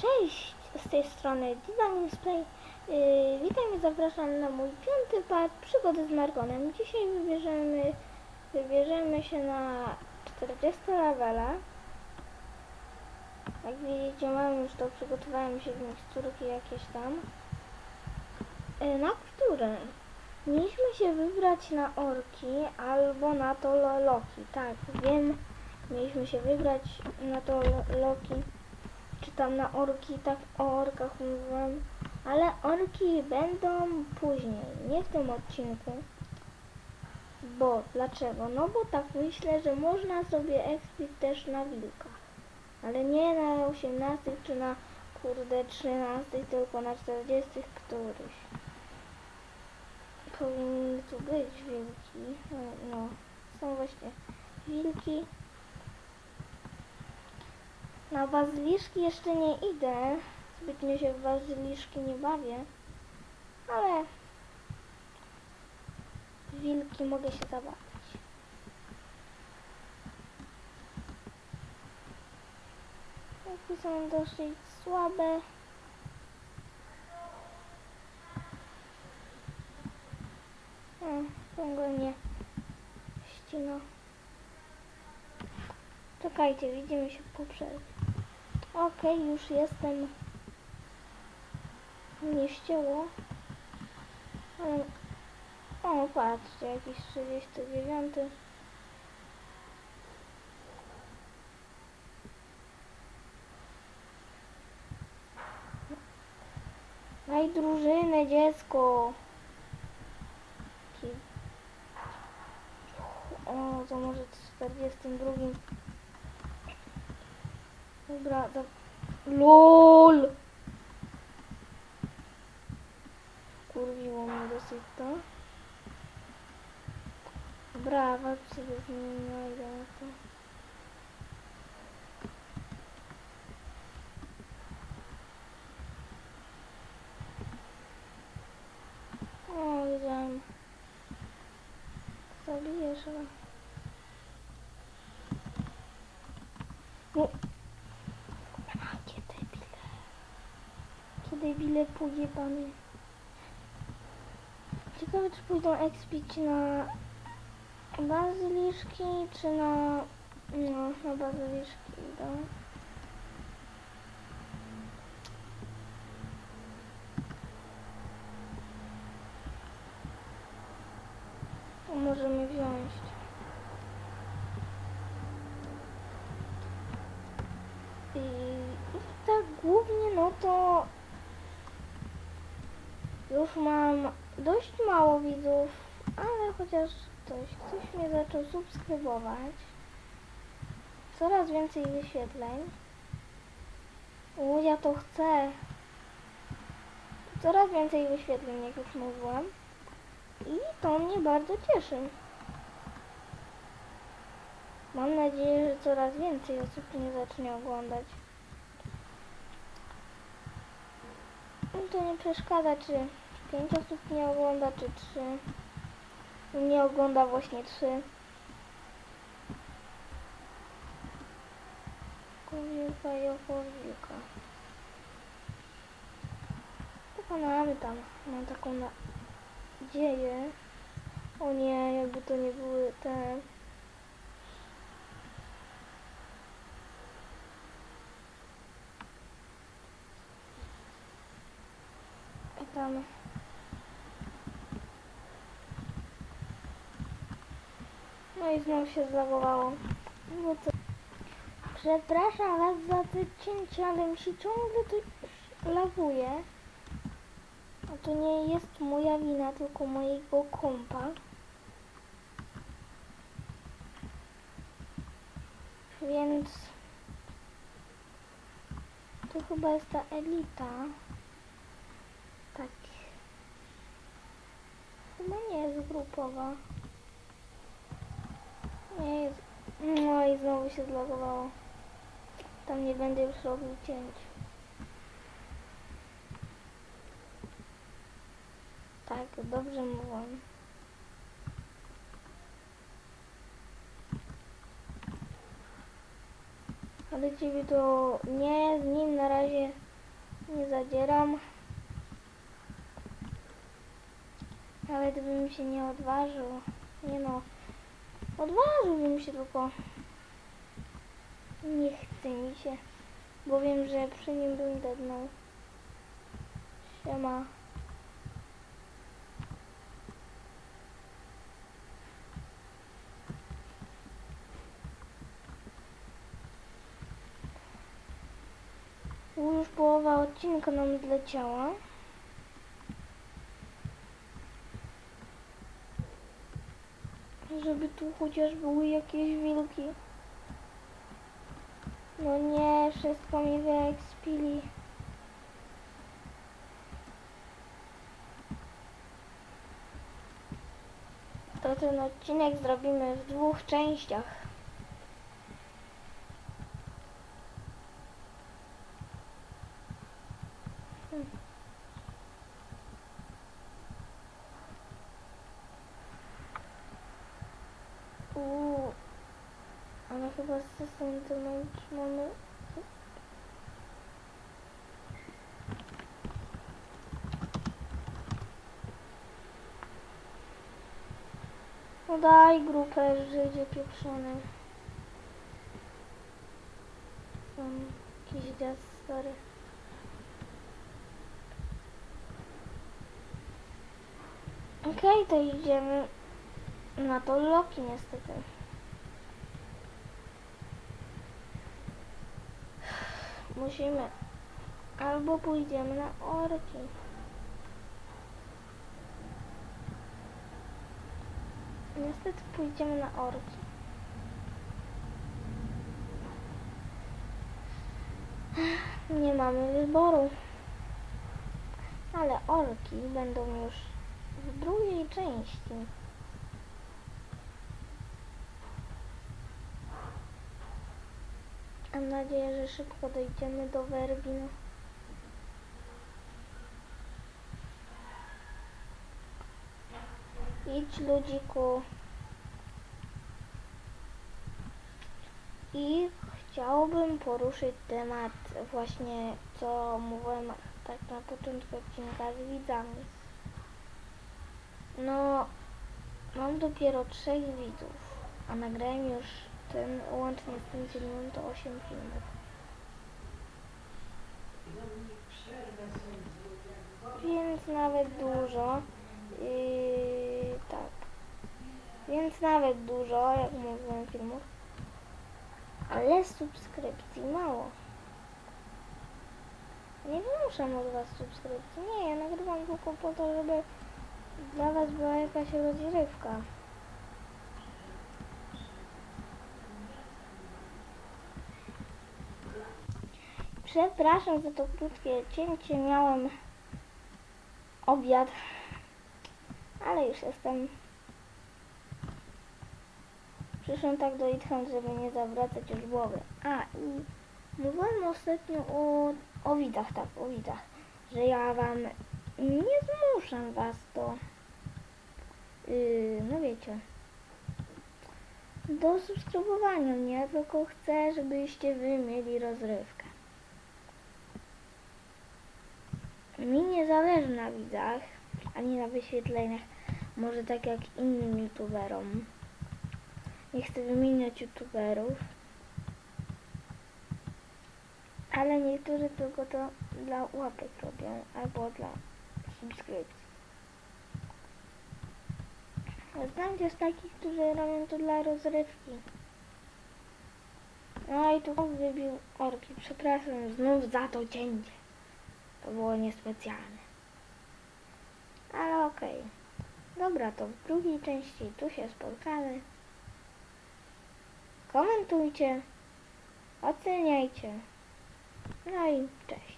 Cześć, z tej strony Design Display. Yy, witam i zapraszam na mój piąty part przygody z Margonem. Dzisiaj wybierzemy, wybierzemy się na 40 levela. Jak widzicie mam już to, przygotowałem się miksturki jakieś tam. Yy, na które mieliśmy się wybrać na orki albo na to lo- loki. Tak, wiem, mieliśmy się wybrać na to lo- loki czy tam na orki, tak o orkach mówiłem, ale orki będą później, nie w tym odcinku. Bo, dlaczego? No bo tak myślę, że można sobie expić też na wilkach. Ale nie na 18 czy na kurde 13, tylko na 40 któryś. Powinny tu być wilki. No, no. są właśnie wilki. Na bazyliszki jeszcze nie idę. Zbytnio się w bazyliszki nie bawię. Ale wilki mogę się zabawić. Wilki są dosyć słabe. Hmm, ciągle mnie ścina. Czekajcie, widzimy się po przerwie. Okej, już jestem. Nie ścięło. O, patrzcie, jakiś 39. Daj drużynę, dziecko. O, to może w 42. Dobra, to... LOL! Kurwiło mnie dosyć to. Dobra, walcz sobie z nimi, no idę na to. O, wiedziałem. Zabijesz, ale... No, Jakie debile. Jakie debile pojebane. Ciekawe czy pójdą expić na bazyliszki, czy na... No, na bazyliszki idą. Możemy wziąć. I tak głównie no to już mam dość mało widzów, ale chociaż ktoś, ktoś mnie zaczął subskrybować. Coraz więcej wyświetleń. U, ja to chcę. Coraz więcej wyświetleń, jak już mówiłam. I to mnie bardzo cieszy. Mam nadzieję, że coraz więcej osób mnie zacznie oglądać. No to nie przeszkadza, czy 5 osób mnie ogląda, czy 3. Mnie ogląda właśnie 3. Kowilka i okowilka. Pokonamy tam. Mam taką nadzieję. O nie, jakby to nie były te... I tam... Znowu się zlagowało. No to... Przepraszam was za te cięcia, ale mi się ciągle to laguje. A to nie jest moja wina, tylko mojego kompa. Więc... To chyba jest ta elita. Tak. Chyba nie jest grupowa. Jest. No i znowu się zlogowało. Tam nie będę już robił cięć. Tak, dobrze mówiłam. Ale ciebie to nie, z nim na razie Nie zadzieram. Nawet bym się nie odważył. Nie no. Odważyłbym się tylko. Nie chce mi się. Bo wiem, że przy nim bym dednął. Siema. Już połowa odcinka nam zleciała. Żeby tu chociaż były jakieś wilki. No nie, wszystko mi wyekspili. To ten odcinek zrobimy w dwóch częściach. Uuu, system to mamy. No daj grupę Żydzie pieprzony. Mam jakiś gaz stary. Okej, to idziemy na to Loki niestety. Musimy albo pójdziemy na orki. Niestety pójdziemy na orki. Nie mamy wyboru. Ale orki będą już w drugiej części. Mam nadzieję, że szybko dojdziemy do Werbin. Idź ludziku. I chciałbym poruszyć temat właśnie, co mówiłem tak na początku odcinka z widzami. No, mam dopiero trzech widzów, a nagrałem już ten, łącznie z tym filmem to 8 filmów. Więc nawet dużo. Yy, tak. Więc nawet dużo, jak mówiłem filmów. Ale subskrypcji mało. Nie wymuszam od was subskrypcji. Nie, ja nagrywam tylko po to, żeby dla was była jakaś rozrywka. Przepraszam za to krótkie cięcie. Miałem obiad, ale już jestem. Przyszłam tak do Itchan, żeby nie zawracać już głowy. A i mówiłem ostatnio o, o widach, tak, o widach, że ja wam nie zmuszam was do, yy, no wiecie, do subskrybowania mnie, tylko chcę, żebyście wy mieli rozrywkę. Mi nie zależy na widzach, ani na wyświetleniach, może tak jak innym youtuberom. Nie chcę wymieniać youtuberów, ale niektórzy tylko to dla łapek robią, albo dla subskrypcji. Znam też takich, którzy robią to dla rozrywki. No i tu wybił orki. Przepraszam znów za to cięcie. To było niespecjalne. Ale okej. Dobra, to w drugiej części tu się spotkamy. Komentujcie, oceniajcie. No i cześć.